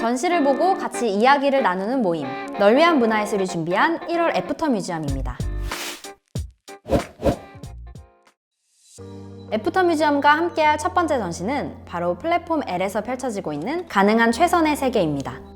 전시를 보고 같이 이야기를 나누는 모임. 널 위한 문화예술이 준비한 1월 애프터 뮤지엄입니다. 애프터 뮤지엄과 함께할 첫 번째 전시는 바로 플랫폼 L에서 펼쳐지고 있는 가능한 최선의 세계입니다.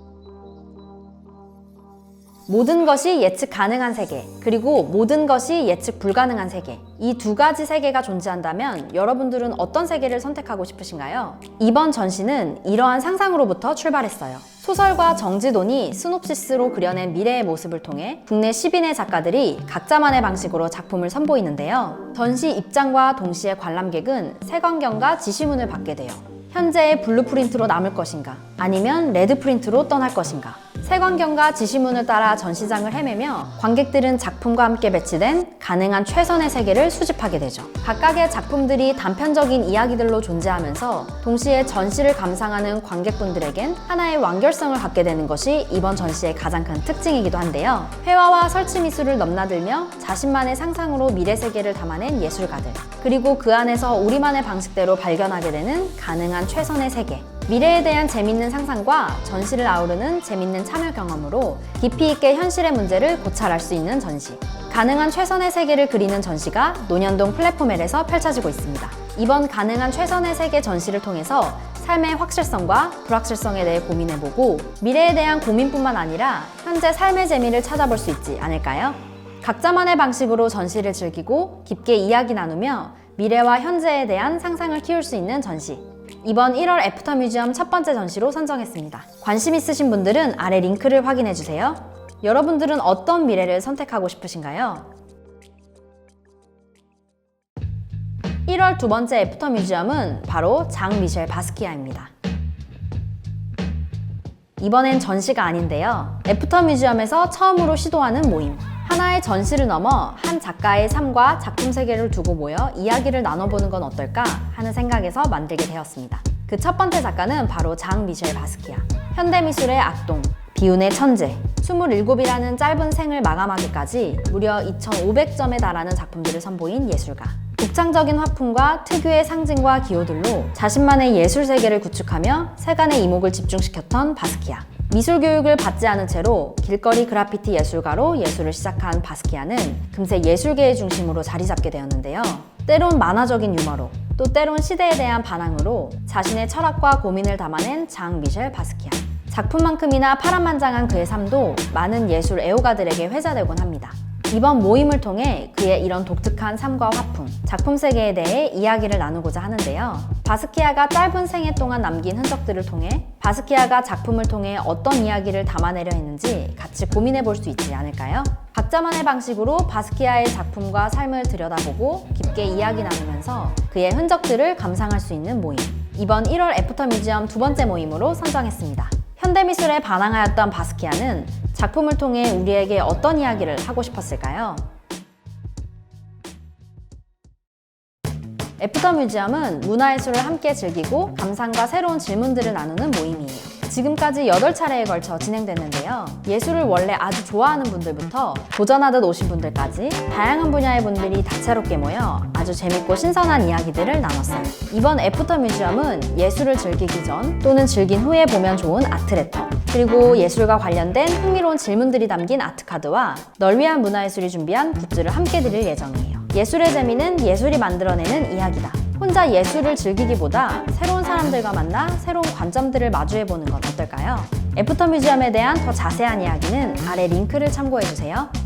모든 것이 예측 가능한 세계, 그리고 모든 것이 예측 불가능한 세계. 이 두 가지 세계가 존재한다면 여러분들은 어떤 세계를 선택하고 싶으신가요? 이번 전시는 이러한 상상으로부터 출발했어요. 소설가 정지돈이 스놉시스로 그려낸 미래의 모습을 통해 국내 10인의 작가들이 각자만의 방식으로 작품을 선보이는데요. 전시 입장과 동시에 관람객은 색안경과 지시문을 받게 돼요. 현재의 블루 프린트로 남을 것인가 아니면 레드 프린트로 떠날 것인가 색안경과 지시문을 따라 전시장을 헤매며 관객들은 작품과 함께 배치된 가능한 최선의 세계를 수집하게 되죠. 각각의 작품들이 단편적인 이야기들로 존재하면서 동시에 전시를 감상하는 관객분들에겐 하나의 완결성을 갖게 되는 것이 이번 전시의 가장 큰 특징이기도 한데요. 회화와 설치 미술을 넘나들며 자신만의 상상으로 미래 세계를 담아낸 예술가들 그리고 그 안에서 우리만의 방식대로 발견하게 되는 가능한 최선의 세계 미래에 대한 재밌는 상상과 전시를 아우르는 재밌는 참여 경험으로 깊이 있게 현실의 문제를 고찰할 수 있는 전시. 가능한 최선의 세계를 그리는 전시가 논현동 플랫폼엘에서 펼쳐지고 있습니다. 이번 가능한 최선의 세계 전시를 통해서 삶의 확실성과 불확실성에 대해 고민해보고 미래에 대한 고민뿐만 아니라 현재 삶의 재미를 찾아볼 수 있지 않을까요? 각자만의 방식으로 전시를 즐기고 깊게 이야기 나누며 미래와 현재에 대한 상상을 키울 수 있는 전시. 이번 1월 애프터 뮤지엄 첫 번째 전시로 선정했습니다. 관심 있으신 분들은 아래 링크를 확인해 주세요. 여러분들은 어떤 미래를 선택하고 싶으신가요? 1월 두 번째 애프터 뮤지엄은 바로 장 미셸 바스키아입니다. 이번엔 전시가 아닌데요. 애프터 뮤지엄에서 처음으로 시도하는 모임. 하나의 전시를 넘어 한 작가의 삶과 작품 세계를 두고 모여 이야기를 나눠보는 건 어떨까 하는 생각에서 만들게 되었습니다. 그 첫 번째 작가는 바로 장 미셸 바스키아. 현대미술의 악동, 비운의 천재, 27이라는 짧은 생을 마감하기까지 무려 2,500점에 달하는 작품들을 선보인 예술가. 독창적인 화풍과 특유의 상징과 기호들로 자신만의 예술 세계를 구축하며 세간의 이목을 집중시켰던 바스키아. 미술 교육을 받지 않은 채로 길거리 그라피티 예술가로 예술을 시작한 바스키아는 금세 예술계의 중심으로 자리 잡게 되었는데요. 때론 만화적인 유머로 또 때론 시대에 대한 반항으로 자신의 철학과 고민을 담아낸 장 미셸 바스키아. 작품만큼이나 파란만장한 그의 삶도 많은 예술 애호가들에게 회자되곤 합니다. 이번 모임을 통해 그의 이런 독특한 삶과 화풍, 작품 세계에 대해 이야기를 나누고자 하는데요. 바스키아가 짧은 생애 동안 남긴 흔적들을 통해 바스키아가 작품을 통해 어떤 이야기를 담아내려 했는지 같이 고민해 볼 수 있지 않을까요? 각자만의 방식으로 바스키아의 작품과 삶을 들여다보고 깊게 이야기 나누면서 그의 흔적들을 감상할 수 있는 모임. 이번 1월 애프터 뮤지엄 두 번째 모임으로 선정했습니다. 현대미술에 반항하였던 바스키아는 작품을 통해 우리에게 어떤 이야기를 하고 싶었을까요? 애프터 뮤지엄은 문화예술을 함께 즐기고 감상과 새로운 질문들을 나누는 모임이에요. 지금까지 8차례에 걸쳐 진행됐는데요. 예술을 원래 아주 좋아하는 분들부터 도전하듯 오신 분들까지 다양한 분야의 분들이 다채롭게 모여 아주 재밌고 신선한 이야기들을 나눴어요. 이번 애프터 뮤지엄은 예술을 즐기기 전 또는 즐긴 후에 보면 좋은 아트레터 그리고 예술과 관련된 흥미로운 질문들이 담긴 아트카드와 널 위한 문화예술이 준비한 굿즈를 함께 드릴 예정이에요. 예술의 재미는 예술이 만들어내는 이야기다. 혼자 예술을 즐기기보다 새로운 사람들과 만나 새로운 관점들을 마주해보는 건 어떨까요? 애프터 뮤지엄에 대한 더 자세한 이야기는 아래 링크를 참고해주세요.